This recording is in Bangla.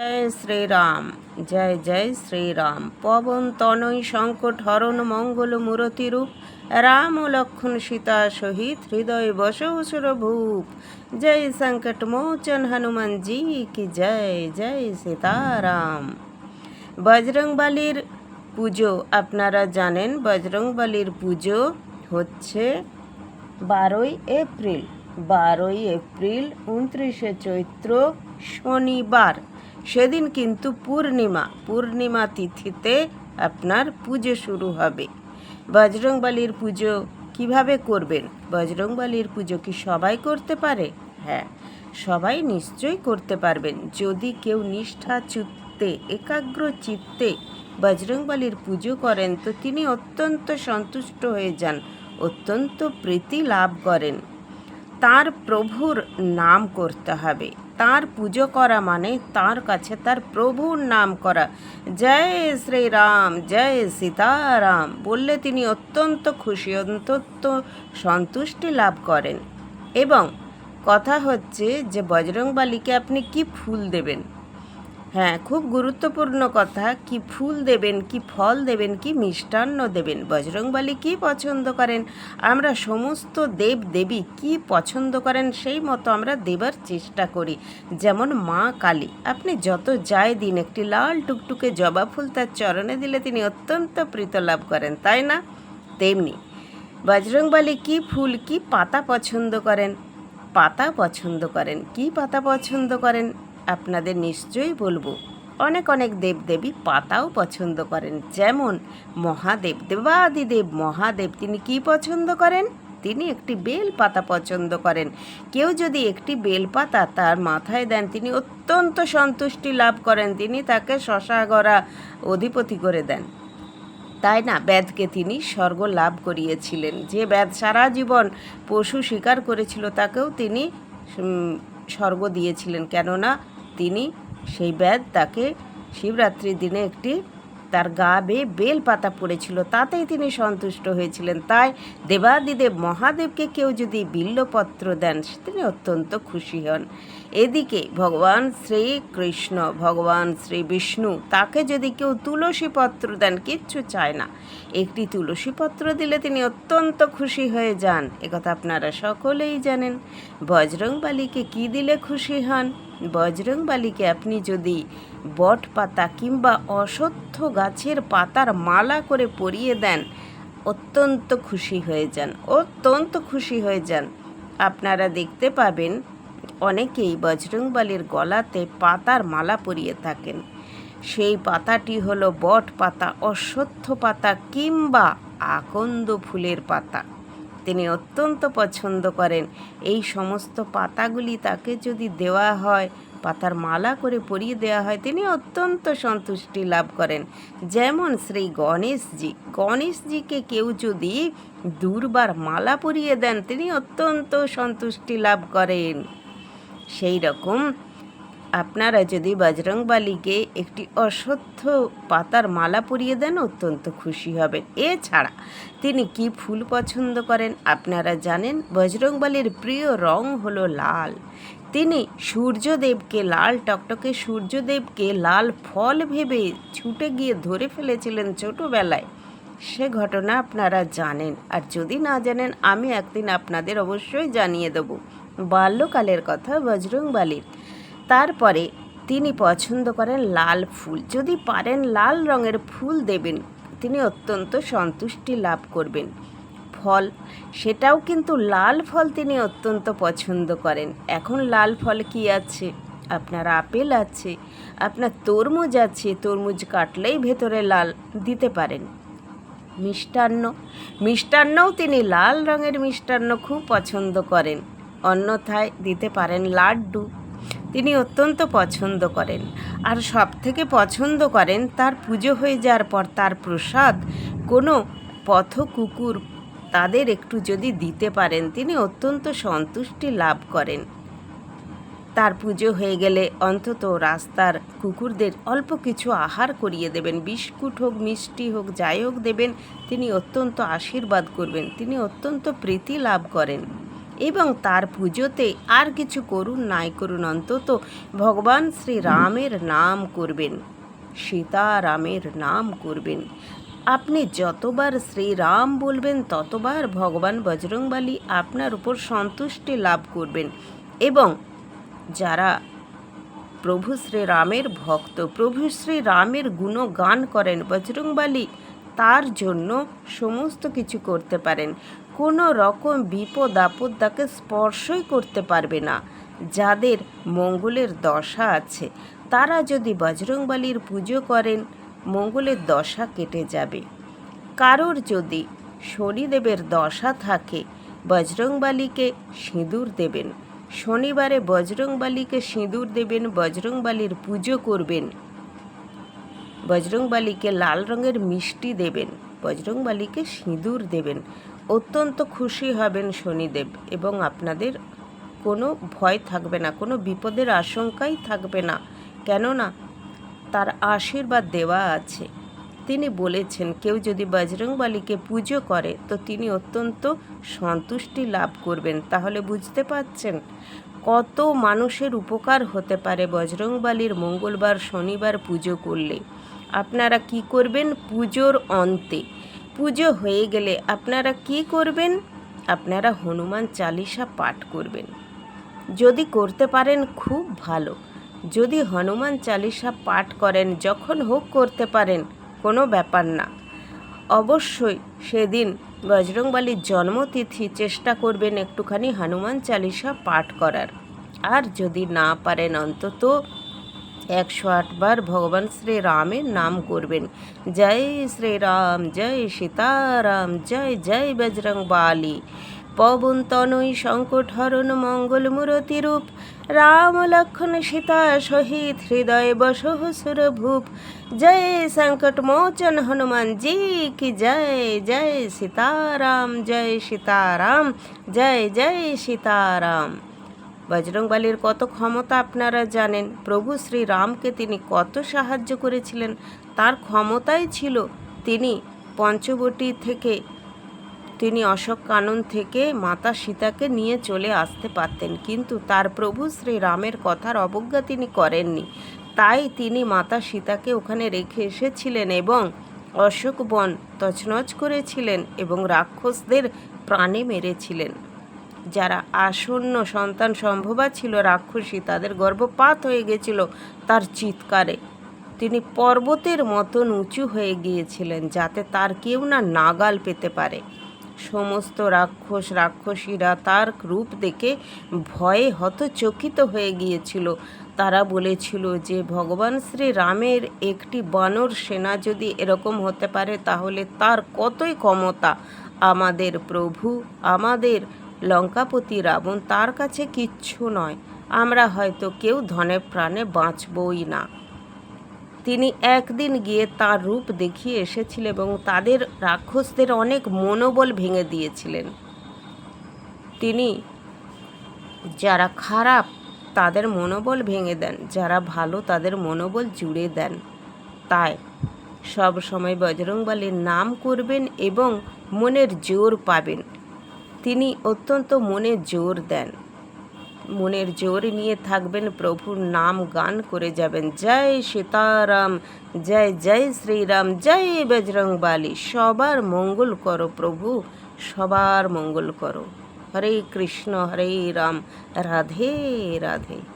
জয় শ্রীরাম, জয় জয় শ্রীরাম। পবন, তনয়, সংকট, হরণ, মঙ্গল, মূরতি রূপ, রাম লক্ষণ সীতা সহিত হৃদয় বসুসুর ভূপ। জয় সংকট, মোচন, হনুমান জি কি জয় জয় সীতারাম। বজরংবলির পুজো, আপনারা জানেন বজরংবলির পুজো হচ্ছে বারোই এপ্রিল। বারোই এপ্রিল, উনত্রিশে চৈত্র, শনিবার। সেদিন কিন্তু পূর্ণিমা পূর্ণিমা তিথিতে আপনার পুজো শুরু হবে। বজরংবলির পুজো কীভাবে করবেন? বজরংবলির পুজো কি সবাই করতে পারে? হ্যাঁ সবাই নিশ্চয়ই করতে পারবেন। যদি কেউ নিষ্ঠা চিত্তে, একাগ্র চিত্তে বজরংবলির পুজো করেন, তো তিনি অত্যন্ত সন্তুষ্ট হয়ে যান, অত্যন্ত প্রীতি লাভ করেন। তার প্রভুর নাম করতে হবে। তার পুজো করা মানে তার কাছে তার প্রভুর নাম করা। জয় শ্রীরাম, জয় সীতারাম বললে তিনি অত্যন্ত খুশি, অত্যন্ত সন্তুষ্টি লাভ করেন। এবং কথা হচ্ছে যে বজরংবালিকে আপনি কি ফুল দেবেন? হ্যাঁ খুব গুরুত্বপূর্ণ কথা, কি ফুল দেবেন, কি ফল দেবেন, কি মিষ্টান্ন দেবেন, বজরংবলী কি পছন্দ করেন, আমরা সমস্ত দেব দেবী কি পছন্দ করেন, সেই মতো আমরা দেবার চেষ্টা করি। যেমন মা কালী, আপনি যত যাই দিন একটি লাল টুকটুকে জবা ফুল তার চরণে দিলে তিনি অত্যন্ত প্রীত লাভ করেন, তাই না? তেমনি বজরংবলী কি ফুল, কি পাতা পছন্দ করেন? পাতা পছন্দ করেন, কি পাতা পছন্দ করেন? আপনাদের নিশ্চয়ই বলব। অনেক অনেক দেবদেবী পাতাও পছন্দ করেন। যেমন মহাদেব, দেবাদিদেব, মহাদেব, তিনি কি পছন্দ করেন? তিনি একটি বেল পাতা পছন্দ করেন। কেউ যদি একটি বেল পাতা তার মাথায় দেন, তিনি অত্যন্ত সন্তুষ্টি লাভ করেন। তিনি তাকে শশাগরা অধিপতি করে দেন। তাই না? ব্যাধকে তিনি স্বর্গ লাভ করিয়েছিলেন। যে ব্যাধ সারা জীবন পশু শিকার করেছিল, তাকেও তিনি স্বর্গ দিয়েছিলেন। কেননা তিনি সেই ব্যাধ তাকে শিবরাত্রির দিনে একটি তার গা বেয়ে বেল পাতা পড়েছিল। তাতেই তিনি সন্তুষ্ট হয়েছিলেন। তাই দেবাদিদেব মহাদেবকে কেউ যদি বিল্লপত্র দেন, তিনি অত্যন্ত খুশি হন। এদিকে ভগবান শ্রীকৃষ্ণ, ভগবান শ্রী বিষ্ণু তাকে যদি কেউ তুলসী পত্র দেন, কিচ্ছু চায় না। একটি তুলসী পত্র দিলে তিনি অত্যন্ত খুশি হয়ে যান। একথা আপনারা সকলেই জানেন। বজরংবালিকে কি দিলে খুশি হন? বজরংবালিকে আপনি যদি বট পাতা কিংবা অসত্য গাছের পাতার মালা করে পরিয়ে দেন, অত্যন্ত খুশি হয়ে যান, অত্যন্ত খুশি হয়ে যান। আপনারা দেখতে পাবেন অনেকেই বজরংবলির গলাতে পাতার মালা পরিয়ে থাকেন। সেই পাতাটি হলো বট পাতা, অশ্বত্থ পাতা কিংবা আকন্দ ফুলের পাতা। তিনি অত্যন্ত পছন্দ করেন। এই সমস্ত পাতাগুলি তাকে যদি দেওয়া হয়, পাতার মালা করে পরিয়ে দেওয়া হয়, তিনি অত্যন্ত সন্তুষ্টি লাভ করেন। যেমন শ্রী গণেশজি। গণেশজিকে কেউ যদি দুর্বার মালা পরিয়ে দেন, তিনি অত্যন্ত সন্তুষ্টি লাভ করেন। সেই রকম। আপনারা যদি বজরংবালিকে একটি অশ্বত্থ পাতার মালা পরিয়ে দেন, অত্যন্ত খুশি হবেন এছাড়া তিনি কি ফুল পছন্দ করেন আপনারা জানেন? বজরংবালির প্রিয় রং হলো লাল। তিনি সূর্যদেবকে লাল টকটকে সূর্যদেবকে লাল ফল ভেবে ছুটে গিয়ে ধরে ফেলেছিলেন ছোটোবেলায়। সে ঘটনা আপনারা জানেন। আর যদি না জানেন, আমি একদিন আপনাদের অবশ্যই জানিয়ে দেব। বাল্যকালের কথা বজরংবালির। তারপরে তিনি পছন্দ করেন লাল ফুল। যদি পারেন লাল রঙের ফুল দেবেন, তিনি অত্যন্ত সন্তুষ্টি লাভ করবেন। ফল, সেটাও কিন্তু লাল ফল তিনি অত্যন্ত পছন্দ করেন। এখন লাল ফল কি আছে? আপনার আপেল আছে, আপনার তরমুজ আছে, তরমুজ কাটলেই ভেতরে লাল দিতে পারেন। মিষ্টান্ন, মিষ্টান্নও তিনি লাল রঙের মিষ্টান্ন খুব পছন্দ করেন। অন্যথায় দিতে পারেন লাড্ডু। তিনি অত্যন্ত পছন্দ করেন। আর সব থেকে পছন্দ করেন তার পুজো হয়ে যাওয়ার পর তার প্রসাদ। কোনো পথ কুকুর তাদের একটু যদি দিতে পারেন, তিনি অত্যন্ত সন্তুষ্টি লাভ করেন। তার পুজো হয়ে গেলে অন্তত রাস্তার কুকুরদের অল্প কিছু আহার করিয়ে দেবেন। বিস্কুট হোক, মিষ্টি হোক, যাই হোক দেবেন, তিনি অত্যন্ত আশীর্বাদ করবেন। তিনি অত্যন্ত প্রীতি লাভ করেন। এবং তার পুজোতে আর কিছু করুন নাই করুন অন্তত ভগবান শ্রীরামের নাম করবেন। সীতারামের নাম করবেন। আপনি যতবার শ্রীরাম বলবেন, ততবার ভগবান বজরংবালী আপনার উপর সন্তুষ্টি লাভ করবেন এবং যারা প্রভু শ্রীরামের ভক্ত, প্রভু শ্রীরামের গুণগান করেন বজরংবালী, তার জন্য সমস্ত কিছু করতে পারেন। কোনো রকম বিপদ আপদ তাকে স্পর্শই করতে পারবে না। যাদের মঙ্গলের দশা আছে, তারা যদি বজরংবালির পুজো করেন, মঙ্গলের দশা কেটে যাবে। কারোর যদি শনিদেবের দশা থাকে, বজরংবালিকে সিঁদুর দেবেন। শনিবারে বজরংবালিকে সিঁদুর দেবেন, বজরংবালির পুজো করবেন। বজরংবালিকে লাল রঙের মিষ্টি দেবেন, বজরংবালিকে সিঁদুর দেবেন। অত্যন্ত খুশি হবেন শনিদেব এবং আপনাদের কোনো ভয় থাকবে না, কোনো বিপদের আশঙ্কাই থাকবে না। কেননা তার আশীর্বাদ দেওয়া আছে। তিনি বলেছেন, কেউ যদি বজরংবালিকে পুজো করে, তো তিনি অত্যন্ত সন্তুষ্টি লাভ করবেন। তাহলে বুঝতে পারছেন কত মানুষের উপকার হতে পারে বজরংবালির মঙ্গলবার, শনিবার পুজো করলে। আপনারা কি করবেন পুজোর অন্তে পুজো হয়ে গেলে আপনারা কি করবেন? আপনারা হনুমান চালিসা পাঠ করবেন। যদি করতে পারেন খুব ভালো। যদি হনুমান চালিসা পাঠ করেন, যখন হোক করতে পারেন, কোনো ব্যাপার না। অবশ্যই সেদিন বজরংবালির জন্মতিথি চেষ্টা করবেন একটুখানি হনুমান চালিসা পাঠ করার। আর যদি না পারেন অন্তত একশো আটবার ভগবান শ্রীরামের নাম করবেন। জয় শ্রীরাম, জয় সীতারাম, জয় জয় বজরং বালি পবন তনয় সংকট হরণ মঙ্গল মূরতি রূপ রাম লক্ষণ সীতা সহিত হৃদয় বসহ সুরভূপ জয় সংকট মোচন হনুমান জি কি জয় জয় সীতারাম জয় সীতারাম, জয় জয় সীতারাম। বজরংবালির কত ক্ষমতা আপনারা জানেন? প্রভু শ্রীরামকে তিনি কত সাহায্য করেছিলেন? তার ক্ষমতাই ছিল তিনি পঞ্চবটী থেকে, তিনি অশোক কানন থেকে মাতা সীতাকে নিয়ে চলে আসতে পারতেন। কিন্তু তার প্রভু শ্রীরামের কথার অবজ্ঞা তিনি করেননি। তাই তিনি মাতা সীতাকে ওখানে রেখে এসেছিলেন এবং অশোক বন তছনছ করেছিলেন এবং রাক্ষসদের প্রাণে মেরেছিলেন। যারা আসন্ন সন্তান সম্ভবা ছিল রাক্ষসী, তাদের গর্ভপাত হয়ে গেছিল তার চিৎকারে। তিনি পর্বতের মতন উঁচু হয়ে গিয়েছিলেন যাতে তার কেউ না নাগাল পেতে পারে। সমস্ত রাক্ষস রাক্ষসীরা তার রূপ দেখে ভয়ে হতচকিত হয়ে গিয়েছিল। তারা বলেছিল যে, ভগবান শ্রী রামের একটি বানর সেনা যদি এরকম হতে পারে, তাহলে তার কতই ক্ষমতা? আমাদের প্রভু, আমাদের লঙ্কাপতি রাবণ তার কাছে কিচ্ছু নয়, আমরা হয়তো কেউ ধনে প্রাণে বাঁচবই না। তিনি একদিন গিয়ে তার রূপ দেখিয়ে এসেছিলেন এবং তাদের রাক্ষসদের অনেক মনোবল ভেঙে দিয়েছিলেন। তিনি যারা খারাপ, তাদের মনোবল ভেঙে দেন, যারা ভালো, তাদের মনোবল জুড়ে দেন। তাই সব সময় বজরংবলীর নাম করবেন এবং মনের জোর পাবেন। তিনি অত্যন্ত মনে জোর দেন। মনের জোর নিয়ে থাকবেন প্রভুর নাম গান করে যাবেন। জয় সীতারাম, জয় জয় শ্রীরাম, জয় বজরং বালি। সবার মঙ্গল করো প্রভু, সবার মঙ্গল করো। হরে কৃষ্ণ, হরে রাম, রাধে রাধে।